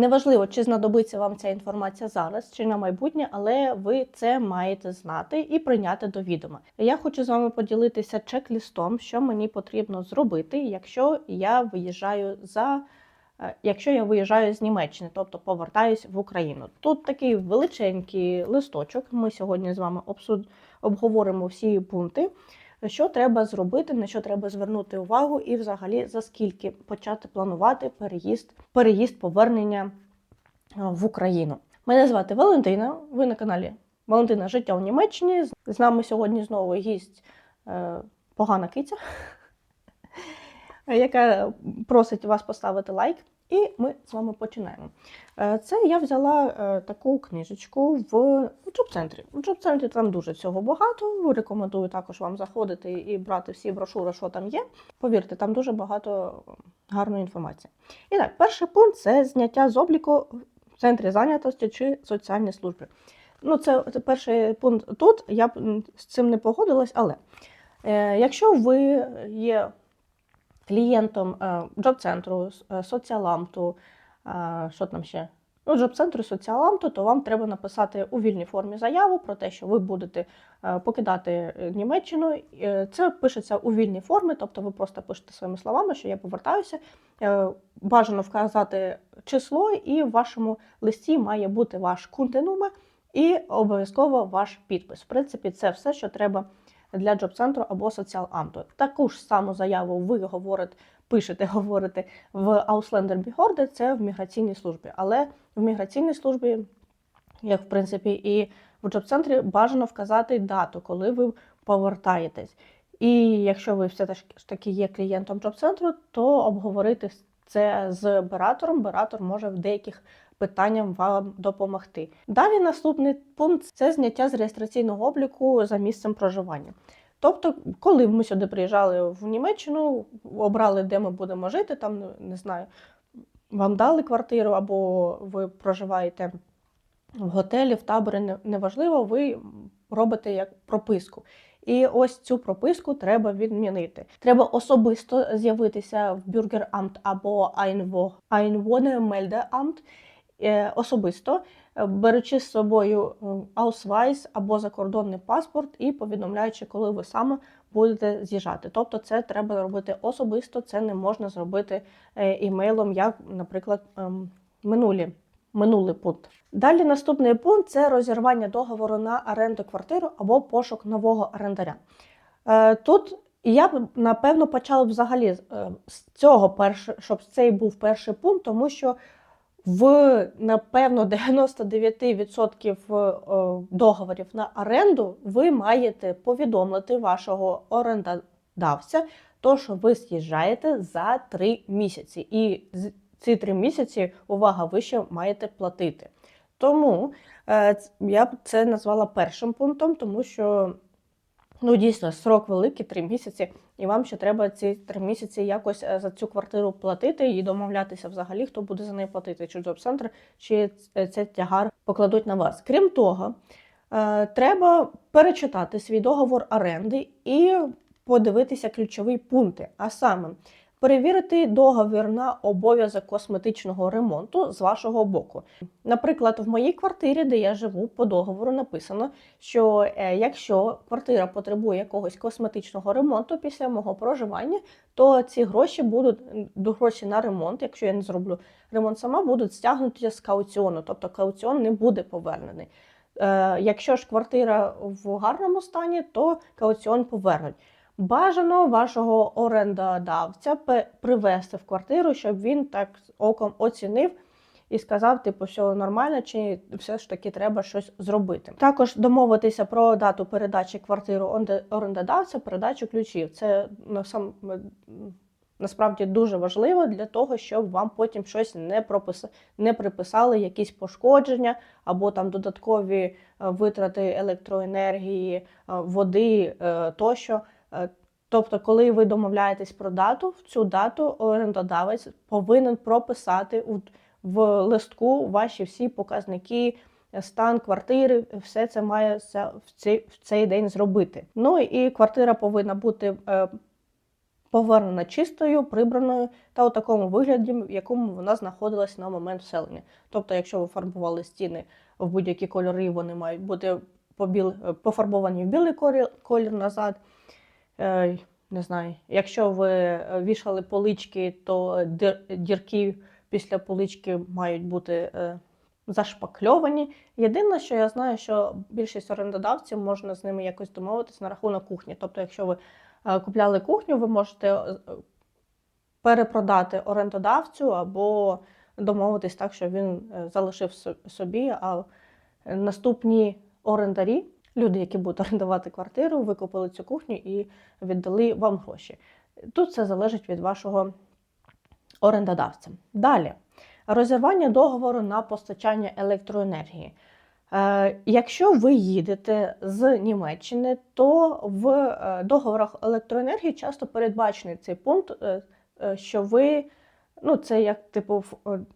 Неважливо, чи знадобиться вам ця інформація зараз чи на майбутнє, але ви це маєте знати і прийняти до відома. Я хочу з вами поділитися чек-лістом, що мені потрібно зробити, якщо я виїжджаю за. е, Якщо я виїжджаю з Німеччини, тобто повертаюсь в Україну, тут такий величенький листочок. Ми сьогодні з вами обсуд... обговоримо всі пункти, що треба зробити, на що треба звернути увагу, і взагалі за скільки почати планувати переїзд, переїзд повернення е, в Україну. Мене звати Валентина. Ви на каналі Валентина Життя у Німеччині. З нами сьогодні знову гість е, погана киця, яка просить вас поставити лайк. І ми з вами починаємо. Е, Це я взяла е, таку книжечку в джоб-центрі. В джоб-центрі там дуже всього багато. Рекомендую також вам заходити і брати всі брошури, що там є. Повірте, там дуже багато гарної інформації. І так, перший пункт це зняття з обліку в центрі зайнятості чи соціальній службі. Ну, це, це перший пункт тут. Я б з цим не погодилась, але е, якщо ви є клієнтом е, джоб-центру, е, соціаламту, е, що там ще? Ну, джоб-центру соціаламту, то вам треба написати у вільній формі заяву про те, що ви будете покидати Німеччину. Це пишеться у вільній формі, тобто ви просто пишете своїми словами, що я повертаюся. Бажано вказати число, і в вашому листі має бути ваш кунтенуме і обов'язково ваш підпис. В принципі, це все, що треба для джоб-центру або соціал-амту. Таку ж саму заяву ви говорите, пишете, говорите в Ausländer Behörde, це в міграційній службі. Але в міграційній службі, як в принципі, і в джоб-центрі бажано вказати дату, коли ви повертаєтесь. І якщо ви все ж таки є клієнтом джоб-центру, то обговорити це з бератором. Бератор може в деяких питанням вам допомогти. Далі наступний пункт це зняття з реєстраційного обліку за місцем проживання. Тобто, коли ми сюди приїжджали в Німеччину, обрали, де ми будемо жити, там не знаю, вам дали квартиру, або ви проживаєте в готелі, в таборі, неважливо, ви робите як прописку. І ось цю прописку треба відмінити. Треба особисто з'явитися в Бюргерамт або Einwo- Einwohnermeldeamt, особисто, е, беручи з собою е, аусвайс або закордонний паспорт і повідомляючи, коли ви саме будете з'їжджати. Тобто, це треба робити особисто, це не можна зробити е, імейлом, як, наприклад, ем, минулі. Минулий пункт. Далі наступний пункт це розірвання договору на оренду квартиру або пошук нового орендаря. Е, Тут я б напевно почала б взагалі е, з цього перше, щоб цей був перший пункт, тому що в напевно 99% е, договорів на оренду ви маєте повідомити вашого орендодавця, то що ви з'їжджаєте за три місяці, і ці три місяці увага ви ще маєте платити. Тому е, я б це назвала першим пунктом, тому що ну дійсно срок великий, три місяці, і вам ще треба ці три місяці якось е, за цю квартиру платити і домовлятися взагалі, хто буде за неї платити, чи джоб-центр, чи цей тягар покладуть на вас. Крім того, е, треба перечитати свій договор оренди і подивитися ключові пункти, а саме. Перевірити договір на обов'язок косметичного ремонту з вашого боку. Наприклад, в моїй квартирі, де я живу, по договору написано, що е, якщо квартира потребує якогось косметичного ремонту після мого проживання, то ці гроші будуть м, гроші на ремонт, якщо я не зроблю ремонт сама, будуть стягнуті з кауціону, тобто кауціон не буде повернений. Е, якщо ж квартира в гарному стані, то кауціон повернуть. Бажано вашого орендодавця привести в квартиру, щоб він так оком оцінив і сказав, типу, що нормально, чи все ж таки треба щось зробити. Також домовитися про дату передачі квартиру орендодавця, передачу ключів. Це насам насправді дуже важливо для того, щоб вам потім щось не пропис... не приписали, якісь пошкодження або там додаткові е, витрати електроенергії, е, води е, тощо. Е, Тобто, коли ви домовляєтесь про дату, в цю дату орендодавець повинен прописати в листку ваші всі показники, стан квартири, все це має в цей, в цей день зробити. Ну і квартира повинна бути е, повернена чистою, прибраною та у такому вигляді, в якому вона знаходилась на момент вселення. Тобто, якщо ви фарбували стіни в будь-які кольори, вони мають бути побіл... пофарбовані в білий колір назад. Е, не знаю, якщо ви е, вішали полички, то дірки після полички мають бути е, зашпакльовані. Єдине, що я знаю, що більшість орендодавців можна з ними якось домовитися на рахунок кухні. Тобто, якщо ви купляли кухню, ви можете перепродати орендодавцю або домовитись так, що він залишив собі, а наступні орендарі, люди, які будуть орендувати квартиру, викупили цю кухню і віддали вам гроші. Тут все залежить від вашого орендодавця. Далі, розірвання договору на постачання електроенергії. Е, Якщо ви їдете з Німеччини, то в е, договорах електроенергії часто передбачений цей пункт, е, що ви, ну це як типу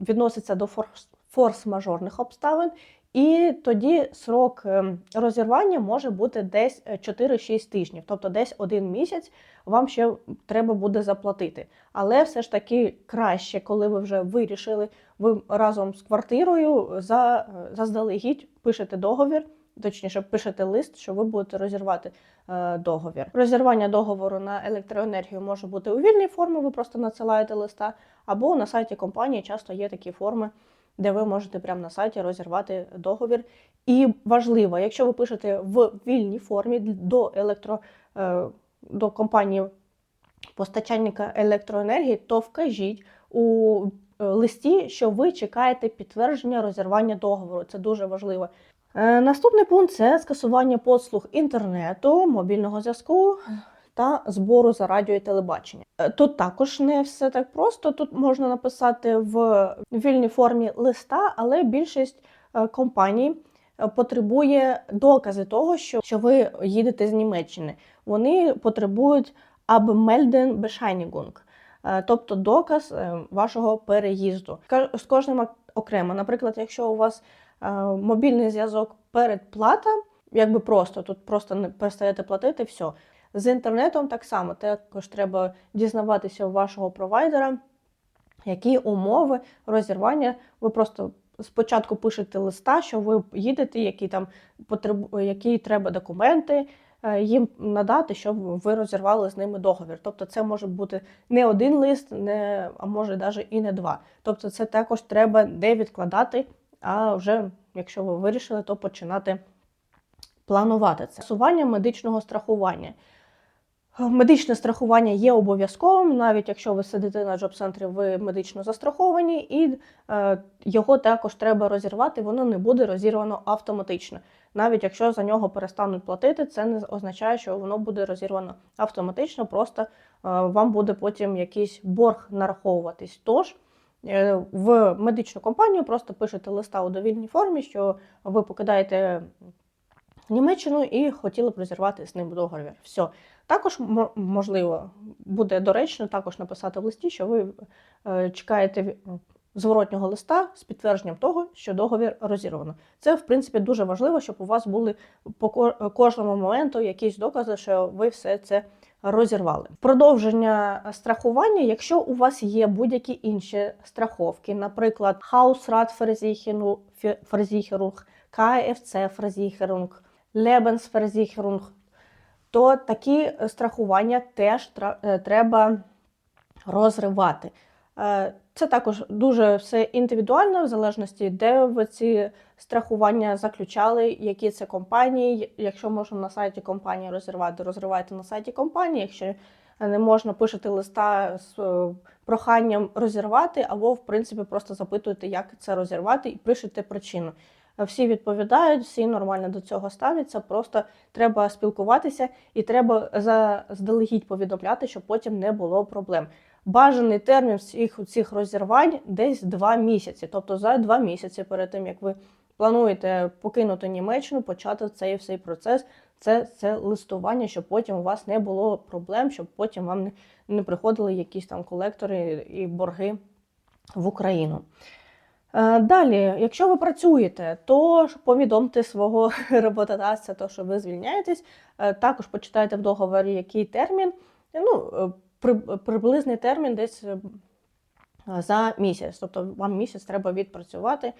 відноситься до форс- форс-мажорних обставин, і тоді срок е, розірвання може бути десь е, 4-6 тижнів, тобто десь один місяць вам ще треба буде заплатити. Але все ж таки краще, коли ви вже вирішили, ви разом з квартирою за, заздалегідь пишете договір, точніше, пишете лист, що ви будете розірвати е, договір. Розірвання договору на електроенергію може бути у вільній формі, ви просто надсилаєте листа, або на сайті компанії часто є такі форми, де ви можете прямо на сайті розірвати договір. І важливо, якщо ви пишете в вільній формі до електро е, до компанії постачальника електроенергії, то вкажіть у е, листі, що ви чекаєте підтвердження розірвання договору. Це дуже важливо. Е, Наступний пункт це скасування послуг інтернету, мобільного зв'язку та збору за радіо і телебачення. Е, Тут також не все так просто. Тут можна написати в вільній формі листа, але більшість е, компаній е, потребує докази того, що, ви їдете з Німеччини. Вони потребують Abmelden Bescheinigung, тобто доказ вашого переїзду. З кожним окремо. Наприклад, якщо у вас мобільний зв'язок передплата, якби просто тут просто не перестаєте платити, все. З інтернетом так само також треба дізнаватися у вашого провайдера, які умови розірвання. Ви просто спочатку пишете листа, що ви їдете, які там потребу... які треба документи е, їм надати, щоб ви розірвали з ними договір. Тобто це може бути не один лист, не, а може навіть і не два. Тобто це також треба не відкладати, а вже якщо ви вирішили, то починати планувати це. Сування медичного страхування. Медичне страхування є обов'язковим, навіть якщо ви сидите на джоб-центрі, ви медично застраховані, і е, його також треба розірвати, воно не буде розірвано автоматично. Навіть якщо за нього перестануть платити, це не означає, що воно буде розірвано автоматично, просто е, вам буде потім якийсь борг нараховуватись. Тож е, в медичну компанію просто пишете листа у довільній формі, що ви покидаєте Німеччину і хотіли б розірвати з ним договір. Все. Також мо- можливо буде доречно також написати в листі, що ви е, чекаєте зворотнього листа з підтвердженням того, що договір розірвано. Це, в принципі, дуже важливо, щоб у вас були по кожному моменту якісь докази, що ви все це розірвали. Продовження страхування, якщо у вас є будь-які інші страховки, наприклад, Hausratversicherung, Versicherung, KFC-Versicherung, Lebensversicherung, то такі страхування теж е, треба розривати. Е, Це також дуже все індивідуально, в залежності, де ви ці страхування заключали, які це компанії. Якщо можна на сайті компанії розірвати, розривайте на сайті компанії. Якщо не можна, пишете листа з е, проханням розірвати, або, в принципі, просто запитуєте, як це розірвати, і пишете причину. Всі відповідають, всі нормально до цього ставляться. Просто треба спілкуватися і треба заздалегідь повідомляти, щоб потім не було проблем. Бажаний термін всіх цих розірвань десь два місяці. Тобто за два місяці перед тим, як ви плануєте покинути Німеччину, почати цей всей процес. Це, це листування, щоб потім у вас не було проблем, щоб потім вам не, не приходили якісь там колектори і борги в Україну. Е, Далі, якщо ви працюєте, то повідомте свого роботодавця, то що ви звільняєтесь. Е, Також почитайте в договорі, який термін. Ну, е, приблизний термін десь за місяць. Тобто вам місяць треба відпрацювати.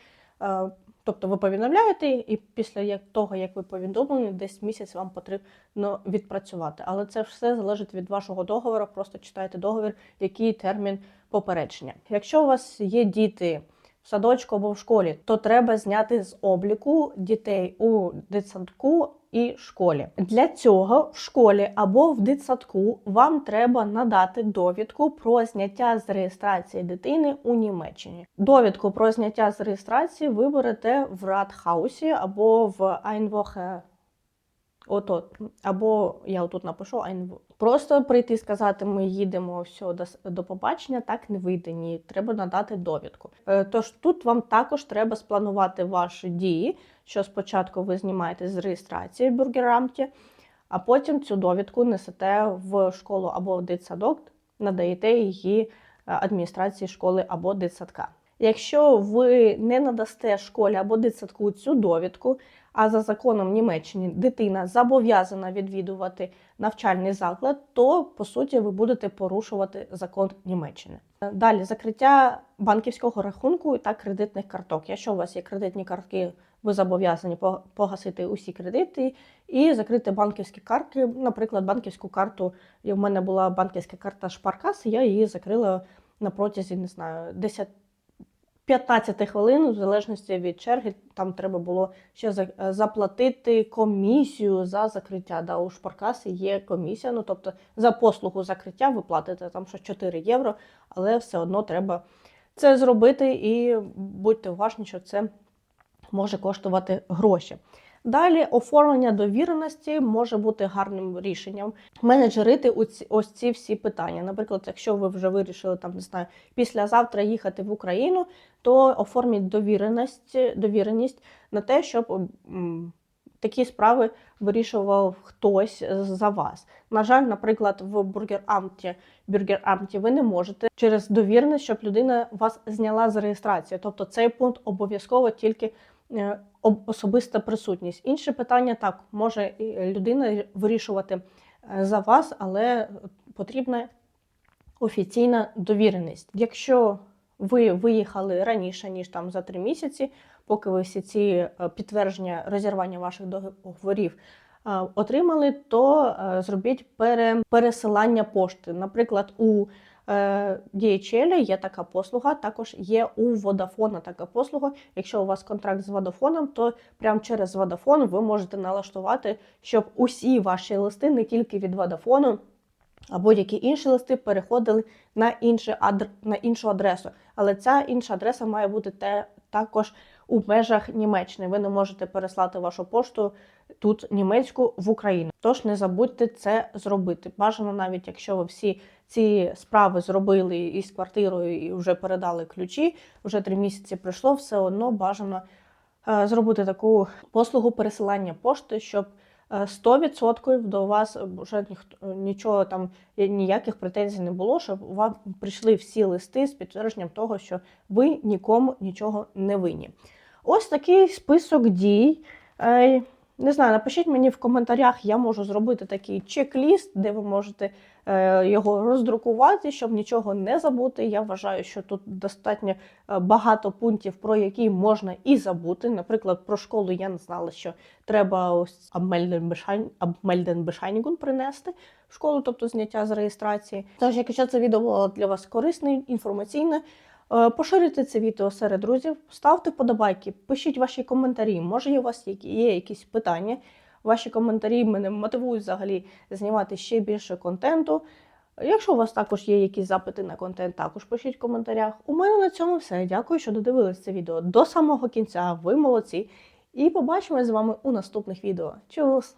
Тобто ви повідомляєте, і після того, як ви повідомлені, десь місяць вам потрібно відпрацювати. Але це все залежить від вашого договору. Просто читайте договір, який термін попередження. Якщо у вас є діти в садочку або в школі, то треба зняти з обліку дітей у дитсадку і школі. Для цього в школі або в дитсадку вам треба надати довідку про зняття з реєстрації дитини у Німеччині. Довідку про зняття з реєстрації ви берете в Радхаусі або в Айнвохе. Ото, або я отут напишу Айнво. Просто прийти і сказати, ми їдемо, все, до, побачення, так не вийде. Ні, треба надати довідку. Е, Тож тут вам також треба спланувати ваші дії, що спочатку ви знімаєте з реєстрації в Бюргерамті, а потім цю довідку несете в школу або в дитсадок, надаєте її е, адміністрації школи або дитсадка. Якщо ви не надасте школі або дитсадку цю довідку, а за законом Німеччини дитина зобов'язана відвідувати навчальний заклад, то по суті ви будете порушувати закон Німеччини. Далі закриття банківського рахунку та кредитних карток. Якщо у вас є кредитні картки, ви зобов'язані по- погасити усі кредити і закрити банківські картки. Наприклад, банківську карту. і В мене була банківська карта Шпаркас, я її закрила на протязі не знаю 10 15 хвилин, в залежності від черги, там треба було ще е, заплатити комісію за закриття. Да, у Шпаркаси є комісія, ну тобто за послугу закриття ви платите там що 4 євро, але все одно треба це зробити і будьте уважні, що це може коштувати гроші. Далі оформлення довіреності може бути гарним рішенням. Менеджерити ось ці всі питання. Наприклад, якщо ви вже вирішили там не знаю, післязавтра їхати в Україну, то оформіть довіреність, довіреність на те, щоб такі справи вирішував хтось за вас. На жаль, наприклад, в бургерамті, бюргерамті ви не можете через довіреність, щоб людина вас зняла з реєстрації. Тобто цей пункт обов'язково тільки особиста присутність. Інше питання так може людина вирішувати е, за вас, але потрібна офіційна довіреність. Якщо ви виїхали раніше, ніж там за три місяці, поки ви всі ці е, підтвердження розірвання ваших договорів е, отримали, то е, зробіть пересилання пошти. Наприклад, у е, DHL є така послуга, також є у Vodafone така послуга. Якщо у вас контракт з Vodafone, то прямо через Vodafone ви можете налаштувати, щоб усі ваші листи не тільки від Vodafone, а будь-які інші листи переходили на іншу адресу. Але ця інша адреса має бути те... також у межах Німеччини. Ви не можете переслати вашу пошту тут німецьку в Україну. Тож не забудьте це зробити. Бажано, навіть якщо ви всі ці справи зробили із квартирою і вже передали ключі, вже три місяці пройшло, все одно бажано е, зробити таку послугу пересилання пошти, щоб 100% до вас вже ніхто нічого там ніяких претензій не було, щоб вам прийшли всі листи з підтвердженням того, що ви нікому нічого не винні. Ось такий список дій. Не знаю, напишіть мені в коментарях, я можу зробити такий чек-ліст, де ви можете е, його роздрукувати, щоб нічого не забути. Я вважаю, що тут достатньо е, багато пунктів, про які можна і забути. Наприклад, про школу я не знала, що треба ось Абмельденбешайнігун принести в школу, тобто зняття з реєстрації. Тож, якщо це відео було для вас корисне, інформаційне, поширюйте це відео серед друзів, ставте вподобайки, пишіть ваші коментарі. Може, у вас є якісь питання. Ваші коментарі мене мотивують взагалі знімати ще більше контенту. Якщо у вас також є якісь запити на контент, також пишіть в коментарях. У мене на цьому все. Дякую, що додивились це відео до самого кінця. Ви молодці. І побачимось з вами у наступних відео. Чус!